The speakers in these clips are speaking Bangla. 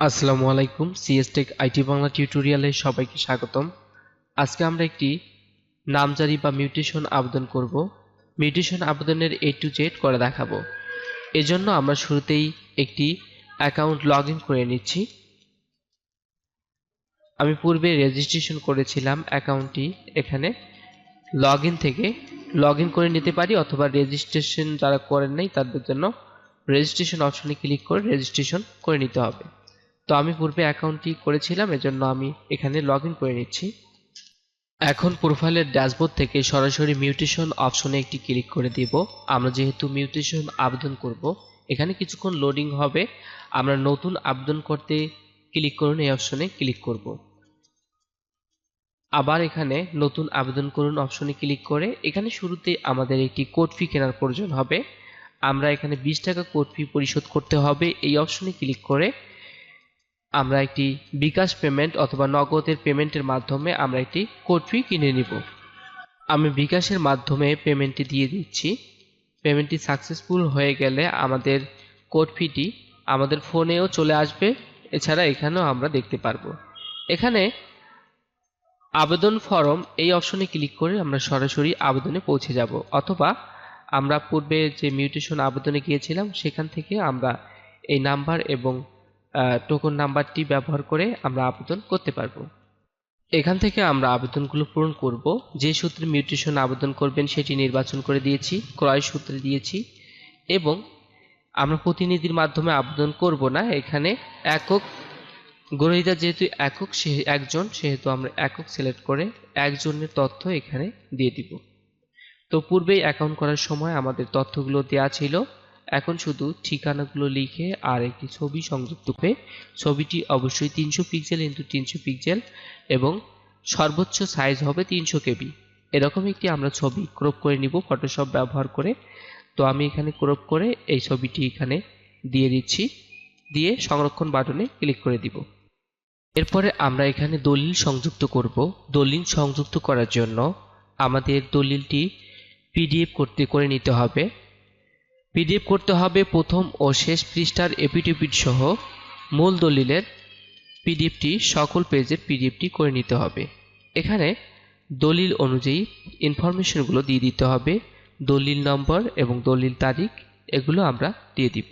আসসালামু আলাইকুম সিএসটেক আইটি বাংলা টিউটোরিয়ালে সবাইকে স্বাগতম। আজকে আমরা একটি নামজারি বা মিউটেশন আবেদন করব। মিউটেশন আবেদনের এ টু জেড করে দেখাবো। এজন্য আমরা শুরুতেই একটি অ্যাকাউন্ট লগ করে নিচ্ছি। আমি পূর্বে রেজিস্ট্রেশন করেছিলাম অ্যাকাউন্টটি এখানে। লগ থেকে লগ করে নিতে পারি অথবা রেজিস্ট্রেশন যারা করেন নাই তাদের জন্য রেজিস্ট্রেশন অপশনে ক্লিক করে রেজিস্ট্রেশন করে নিতে হবে। তো আমি পূর্বে অ্যাকাউন্টটি করেছিলাম, এজন্য আমি এখানে লগ করে নিচ্ছি। এখন প্রোফাইলের ড্যাশবোর্ড থেকে সরাসরি মিউটেশন অপশনে একটি ক্লিক করে দিব। আমরা যেহেতু মিউটেশন আবেদন করব, এখানে কিছুক্ষণ লোডিং হবে। আমরা নতুন আবেদন করতে ক্লিক করুন, এই অপশনে ক্লিক করব। আবার এখানে নতুন আবেদন করুন অপশনে ক্লিক করে। এখানে শুরুতে আমাদের একটি কোড ফি কেনার প্রয়োজন হবে। আমরা এখানে বিশ টাকা কোড ফি পরিশোধ করতে হবে, এই অপশনে ক্লিক করে। আমরা একটি বিকাশ পেমেন্ট অথবা নগদের পেমেন্টের মাধ্যমে আমরা একটি কোড ফি কিনে নিব। আমি বিকাশের মাধ্যমে পেমেন্টটি দিয়ে দিচ্ছি। পেমেন্টটি সাকসেসফুল হয়ে গেলে আমাদের কোড ফিটি আমাদের ফোনেও চলে আসবে। এছাড়া এখানেও আমরা দেখতে পারব। এখানে আবেদন ফরম এই অপশনে ক্লিক করে আমরা সরাসরি আবেদনে পৌঁছে যাব। অথবা আমরা পূর্বে যে মিউটেশন আবেদনে গিয়েছিলাম, সেখান থেকে আমরা এই নাম্বার এবং টোকন নাম্বারটি ব্যবহার করে আমরা আবেদন করতে পারব। এখান থেকে আমরা আবেদনগুলো পূরণ করব। যে সূত্রে মিউটেশন আবেদন করবেন সেটি নির্বাচন করে দিয়েছি, ক্রয় সূত্রে দিয়েছি এবং আমরা প্রতিনিধির মাধ্যমে আবেদন করব না। এখানে একক গ্রহীতা যেহেতু একক, সে একজন, সেহেতু আমরা একক সিলেক্ট করে একজনের তথ্য এখানে দিয়ে দিব। তো পূর্বেই অ্যাকাউন্ট করার সময় আমাদের তথ্যগুলো দেওয়া ছিল। এখন শুধু ঠিকানাগুলো লিখে আর একটি ছবি সংযুক্ত করে ছবিটি অবশ্যই তিনশো পিক্সেল ইন্টু তিনশো পিক্সেল এবং সর্বোচ্চ সাইজ হবে তিনশো কেবি এরকম একটি আমরা ছবি ক্রপ করে নিব ফটোশপ ব্যবহার করে। তো আমি এখানে ক্রপ করে এই ছবিটি এখানে দিয়ে দিচ্ছি। দিয়ে সংরক্ষণ বাটনে ক্লিক করে দিব। এরপরে আমরা এখানে দলিল সংযুক্ত করব। দলিল সংযুক্ত করার জন্য আমাদের দলিলটি পিডিএফ করতে, করে নিতে হবে। পিডিএফ করতে হবে প্রথম ও শেষ পৃষ্ঠার এপিটিপিড সহ মূল দলিলের পিডিএফটি, সকল পেজের পিডিএফটি করে নিতে হবে। এখানে দলিল অনুযায়ী ইনফরমেশনগুলো দিয়ে দিতে হবে, দলিল নম্বর এবং দলিল তারিখ, এগুলো আমরা দিয়ে দিব।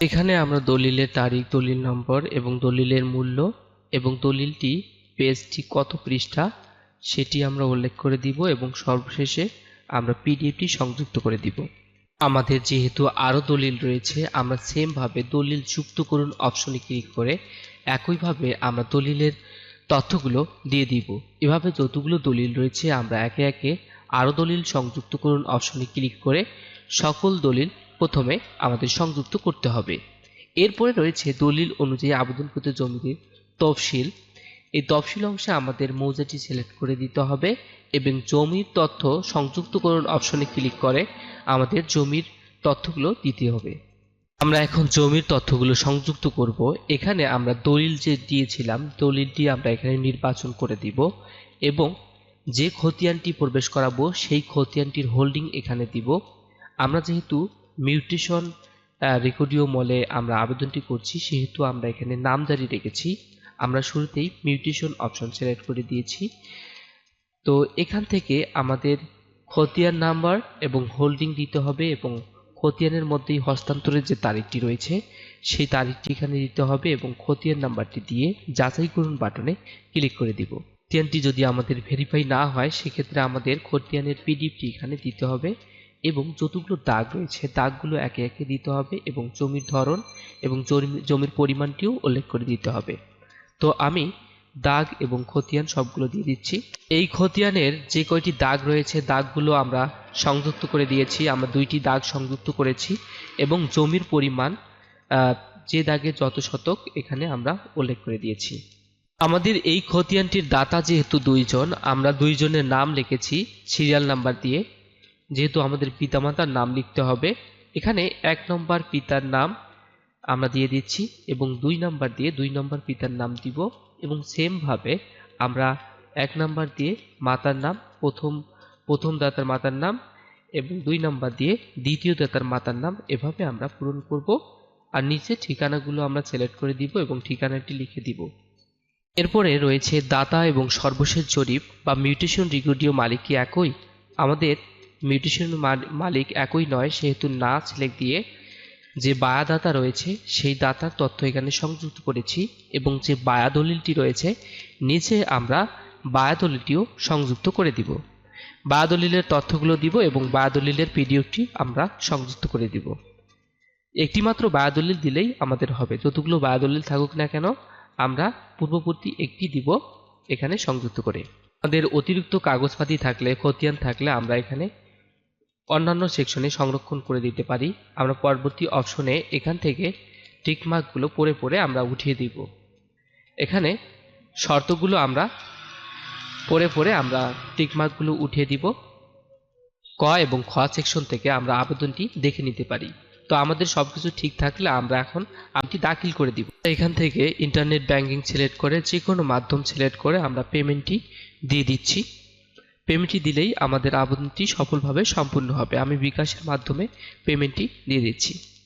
এখানে আমরা দলিলের তারিখ, দলিল নম্বর এবং দলিলের মূল্য এবং দলিলটি, পেজটি কত পৃষ্ঠা, সেটি আমরা উল্লেখ করে দিব এবং সর্বশেষে আমরা পিডিএফটি সংযুক্ত করে দিব। আমাদের যেহেতু আরও দলিল রয়েছে, আমরা সেমভাবে দলিল যুক্ত করুন অপশনে ক্লিক করে একইভাবে আমরা দলিলের তথ্যগুলো দিয়ে দিব। এভাবে যতগুলো দলিল রয়েছে, আমরা একে একে আরও দলিল সংযুক্ত করুন অপশনে ক্লিক করে সকল দলিল প্রথমে আমাদের সংযুক্ত করতে হবে। এরপরে রয়েছে দলিল অনুযায়ী আবেদনকৃত জমির তফসিল এই তফসিল অংশে আমাদের মৌজাটি সিলেক্ট করে দিতে হবে এবং জমির তথ্য সংযুক্তকরণ অপশনে ক্লিক করে আমাদের জমির তথ্যগুলো দিতে হবে। আমরা এখন জমির তথ্যগুলো সংযুক্ত করব। এখানে আমরা দলিল যে দিয়েছিলাম, দলিলটি আমরা এখানে নির্বাচন করে দিব এবং যে খতিয়ানটি প্রবেশ করাবো সেই খতিয়ানটির হোল্ডিং এখানে দিব। আমরা যেহেতু মিউটেশন রেকর্ডিও মলে আমরা আবেদনটি করছি, সেহেতু আমরা এখানে নামজারি রেখেছি। আমরা শুরুতেই মিউটেশন অপশন সিলেক্ট করে দিয়েছি। তো এখান থেকে আমাদের খতিয়ান নাম্বার এবং হোল্ডিং দিতে হবে এবং খতিয়ানের মধ্যেই হস্তান্তরের যে তারিখটি রয়েছে, সেই তারিখটি এখানে দিতে হবে এবং খতিয়ান নাম্বারটি দিয়ে যাচাই করুন বাটনে ক্লিক করে দিব। খতিয়ানটি যদি আমাদের ভেরিফাই না হয়, সেক্ষেত্রে আমাদের খতিয়ানের পিডিএফটি এখানে দিতে হবে এবং যতগুলো দাগ রয়েছে, দাগগুলো একে একে দিতে হবে এবং জমির ধরন এবং জমির পরিমাণটিও উল্লেখ করে দিতে হবে। তো আমি দাগ এবং খতিয়ান সবগুলো দিয়ে দিচ্ছি। এই খতিয়ানের যে কয়টি দাগ রয়েছে, দাগগুলো আমরা সংযুক্ত করে দিয়েছি। আমরা দুইটি দাগ সংযুক্ত করেছি এবং জমির পরিমাণ যে দাগে যত শতক, এখানে আমরা উল্লেখ করে দিয়েছি। আমাদের এই খতিয়ানটির দাতা যেহেতু দুইজন, আমরা দুইজনের নাম লিখেছি সিরিয়াল নাম্বার দিয়ে। যেহেতু আমাদের পিতামাতার নাম লিখতে হবে, এখানে এক নম্বর পিতার নাম আমরা দিয়ে দিচ্ছি এবং দুই নাম্বার দিয়ে দুই নম্বর পিতার নাম দিব এবং সেমভাবে আমরা এক নাম্বার দিয়ে মাতার নাম, প্রথম প্রথম দাতার মাতার নাম এবং দুই নাম্বার দিয়ে দ্বিতীয় দাতার মাতার নাম এভাবে আমরা পূরণ করব। আর নিচে ঠিকানাগুলো আমরা সিলেক্ট করে দিব এবং ঠিকানাটি লিখে দিব। এরপরে রয়েছে দাতা এবং সর্বশেষ জরিপ বা মিউটেশন রিকর্ডিও মালিক কি একই। আমাদের মিউটেশন মালিক একই নয়, সেহেতু না সিলেক্ট দিয়ে যে বায়া দাতা রয়েছে, সেই দাতার তথ্য এখানে সংযুক্ত করেছি এবং যে বায়া দলিলটি রয়েছে, নিচে আমরা বায়া দলিলটিও সংযুক্ত করে দিব। বায়া দলিলের তথ্যগুলো দিব এবং বায়া দলিলের পিডিএফটি আমরা সংযুক্ত করে দিব। একটিমাত্র বায়া দলিল দিলেই আমাদের হবে। যতগুলো বায়া দলিল থাকুক না কেন, আমরা পূর্ববর্তী একটি দিব এখানে সংযুক্ত করে। আমাদের অতিরিক্ত কাগজপাতি থাকলে, খতিয়ান থাকলে আমরা এখানে অন্যান্য সেকশনে সংরক্ষণ করে দিতে পারি। আমরা পরবর্তী অপশনে এখান থেকে টিকমার্কগুলো পরে পরে আমরা উঠিয়ে দিব। এখানে শর্তগুলো আমরা পরে পরে আমরা টিকমার্কগুলো উঠিয়ে দিব। ক এবং খ সেকশন থেকে আমরা আবেদনটি দেখে নিতে পারি। তো আমাদের সব কিছু ঠিক থাকলে আমরা এখন আমটি দাখিল করে দিব। এখান থেকে ইন্টারনেট ব্যাংকিং সিলেক্ট করে যে কোনো মাধ্যম সিলেক্ট করে আমরা পেমেন্টটি দিয়ে দিচ্ছি। পেমেন্টটি দিলেই আমাদের আবেদনটি সফলভাবে সম্পূর্ণ হবে। আমি বিকাশের মাধ্যমে পেমেন্টটি দিয়ে দিচ্ছি।